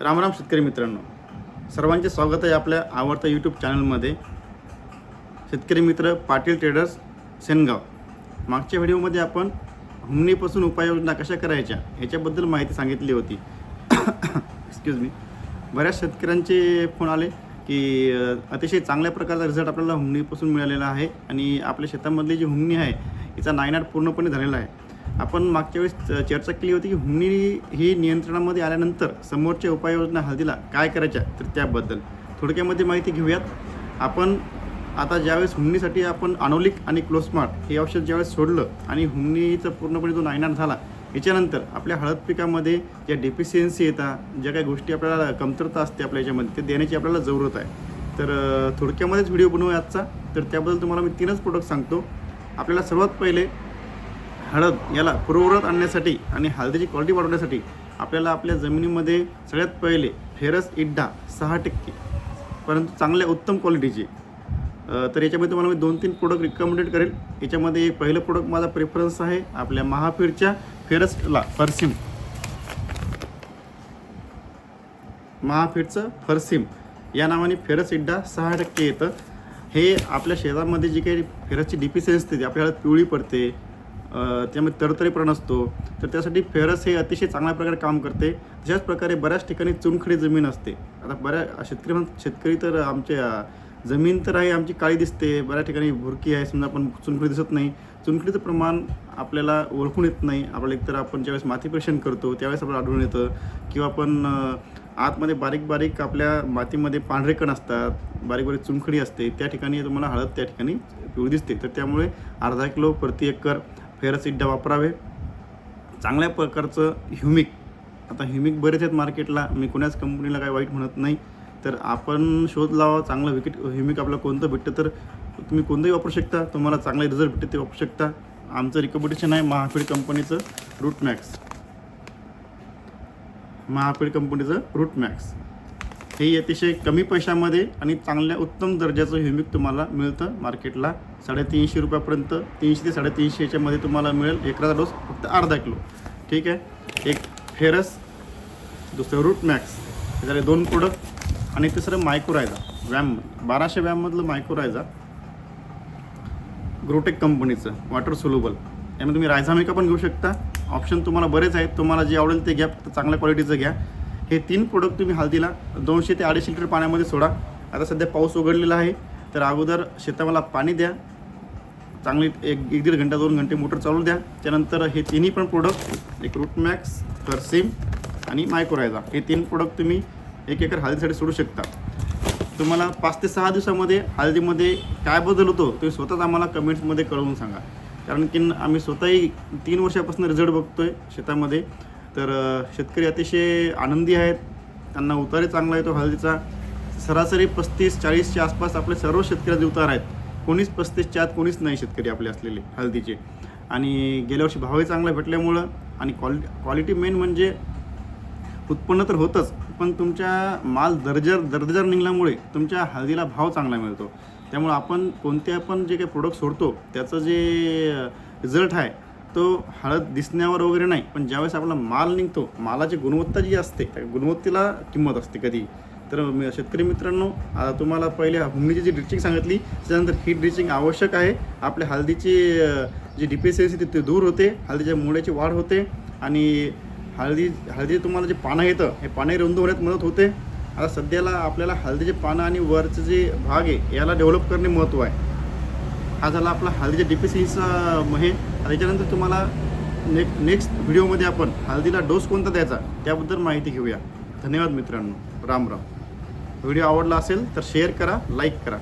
रामराम शेतकरी मित्रांनो. सर्वांचे स्वागत आहे आपल्या आवडत्या यूट्यूब चॅनलमध्ये शेतकरी मित्र पाटील ट्रेडर्स सेनगाव. मागच्या व्हिडिओमध्ये आपण हुमणीपासून उपाययोजना कशा करायच्या ह्याच्याबद्दल माहिती सांगितली होती. एक्सक्यूज मी बऱ्याच शेतकऱ्यांचे फोन आले की अतिशय चांगल्या प्रकारचा रिझल्ट आपल्याला हुमणीपासून मिळालेला आहे आणि आपल्या शेतामधली जी हुमणी आहे हिचा नायनाट पूर्णपणे झालेला आहे. आपण मागच्या वेळेस चर्चा केली होती की हुमणी ही नियंत्रणामध्ये आल्यानंतर समोरच्या उपाययोजना हळदीला काय करायच्या? तर त्याबद्दल. थोडक्यामध्ये माहिती घेऊयात. आपण आता ज्यावेळेस हुमणीसाठी आपण अनोलिक आणि क्लोस्मार्ट हे औषध ज्यावेळेस सोडलं आणि हुमणीचा पूर्णपणे जो नायनाट झाला याच्यानंतर आपल्या हळद पिकामध्ये ज्या डेफिशियन्सी येतात ज्या काही गोष्टी आपल्याला कमतरता असते आपल्या याच्यामध्ये ते देण्याची आपल्याला जरूरत आहे. तर थोडक्यामध्येच व्हिडिओ बनवू आजचा. तर त्याबद्दल तुम्हाला मी तीनच प्रोडक्ट सांगतो. आपल्याला सर्वात पहिले हळद याला पूर्वव्रत आणण्यासाठी आणि हळदीची क्वालिटी वाढवण्यासाठी आपल्याला आपल्या जमिनीमध्ये सगळ्यात पहिले फेरस इड्डा सहा टक्के परंतु चांगल्या उत्तम क्वालिटीचे तर याच्यामध्ये तुम्हाला मी दोन तीन प्रोडक्ट रिकमेंडेड करेल. याच्यामध्ये एक पहिलं प्रोडक्ट माझा प्रेफरन्स आहे आपल्या महाफीरच्या फेरसला फरसिम. महाफीरचं फरसिम. या नावाने फेरस इड्डा सहा टक्के येतं. हे आपल्या शेतामध्ये जी काही फेरसची डिफिशियन्सी असते ती आपल्याला पिवळी पडते त्यामध्ये तरतरीपण असतो. तर त्यासाठी फेरस हे अतिशय चांगल्या प्रकारे काम करते. तशाच प्रकारे बऱ्याच ठिकाणी चुनखडी जमीन असते. आता बऱ्या शेतकरी शेतकरी तर आमच्या जमीन तर आहे आमची काळी दिसते. बऱ्याच ठिकाणी भुरकी आहे समजा आपण चुनखडी दिसत नाही. चुनखडीचं प्रमाण आपल्याला ओळखून येत नाही. आपल्याला एकतर आपण ज्यावेळेस माती परीक्षण करतो त्यावेळेस आपल्याला आढळून येतं. किंवा आपण आतमध्ये बारीक बारीक आपल्या मातीमध्ये पांढरे कण असतात. बारीक बारीक चुनखडी असते. त्या ठिकाणी तुम्हाला हळद त्या ठिकाणी पिवळी दिसते. तर त्यामुळे अर्धा किलो प्रति एकर फेरसिड्डा वापरावे. चांगल्या प्रकारचं ह्युमिक आता ह्युमिक बरेच आहेत मार्केटला मी कोणाच कंपनीला काही वाईट म्हणत नाही. तर आपण शोध लावा. चांगलं विकेट ह्युमिक आपलं कोणतं भेटतं तर तुम्ही कोणतंही वापरू शकता. तुम्हाला चांगले रिझल्ट भेटते ते वापरू शकता. आमचं रिकमेंडेशन आहे महाफीड कंपनीचं रूट मॅक्स महाफीड कंपनीचं रूट मॅक्स हे अतिशय कमी पैशामध्ये आणि चांगल्या उत्तम दर्जाचं ह्युमिक तुम्हाला मिळतं मार्केटला. साडेतीनशे रुपयापर्यंत तीनशे ते साडेतीनशे याच्यामध्ये तुम्हाला मिळेल. एकराचा डोस फक्त अर्धा किलो. ठीक आहे? एक फेरस दुसरं रूट मॅक्स. हे झाले दोन प्रोडक्ट आणि तिसरं मायक्रोरायझा वॅम बाराशे वॅममधलं मायक्रोरायझा ग्रोटेक कंपनीचं वॉटर सोल्युबल यामध्ये तुम्ही रायझामिका पण घेऊ शकता. ऑप्शन तुम्हाला बरेच आहेत. तुम्हाला जे आवडेल ते घ्या. चांगल्या क्वालिटीचं घ्या. हे तीन प्रोडक्ट तुम्ही हळदीला दोनशे ते अडीचशे लिटर पाण्यामध्ये सोडा. आता सध्या पाऊस उघडलेला आहे तर अगोदर शेतामाला पाणी द्या. चांगली एक एक दीड घंटा दोन घंटे मोटर चालू द्या. त्यानंतर हे तिन्ही पण प्रोडक्ट एक रूटमॅक्स मॅक्स आणि मायक्रोरायझा हे तीन प्रोडक्ट तुम्ही एक एकर हळदीसाठी सोडू शकता. तुम्हाला पाच ते सहा दिवसामध्ये हळदीमध्ये काय बदल होतो तुम्ही स्वतःच आम्हाला कमेंट्समध्ये कळवून सांगा. कारण की आम्ही स्वतःही तीन वर्षापासून रिझल्ट आहे शेतामध्ये. तर शेतकरी अतिशय आनंदी आहेत. त्यांना उतारे चांगला येतो हळदीचा. सरासरी पस्तीस चाळीसच्या आसपास आपले सर्व शेतकऱ्याचे उतार आहेत. कोणीच पस्तीसच्या आत कोणीच नाही शेतकरी आपले असलेले हळदीचे. आणि गेल्या वर्षी भावही चांगला भेटल्यामुळं आणि क्वालिटी क्वालिटी मेन म्हणजे उत्पन्न तर होतंच पण तुमच्या माल दर्जर दर्जेदार निघल्यामुळे तुमच्या हळदीला भाव चांगला मिळतो. त्यामुळे आपण कोणते आपण जे काही प्रोडक्ट सोडतो त्याचं जे रिझल्ट आहे तो हळद दिसण्यावर वगैरे नाही पण ज्यावेळेस आपला माल निघतो मालाची गुणवत्ता जी असते त्या गुणवत्तेला किंमत असते कधी. तर मी- शेतकरी मित्रांनो आता तुम्हाला पहिले हुमणीची जी ड्रिचिंग सांगितली त्याच्यानंतर ही ड्रिचिंग आवश्यक आहे. आपल्या हळदीची जी डिफिशियन्सी ती दूर होते हळदीच्या मुळ्याची वाढ होते आणि हळदी हळदी तुम्हाला जे पानं येतं हे पाने रुंद होण्यात मदत होते. आता सध्याला आपल्याला हळदीचे पानं आणि वरचं जे भाग आहे याला डेव्हलप करणे महत्त्व आहे. हा झाला आपला हळदीच्या डिफिशियन्सीचा हे त्याच्यानंतर तुम्हाला नेक्स्ट नेक्स्ट व्हिडिओमध्ये आपण हळदीला डोस कोणता द्यायचा त्याबद्दल माहिती घेऊया. धन्यवाद मित्रांनो. राम राम. व्हिडिओ आवडला असेल तर शेअर करा लाईक करा.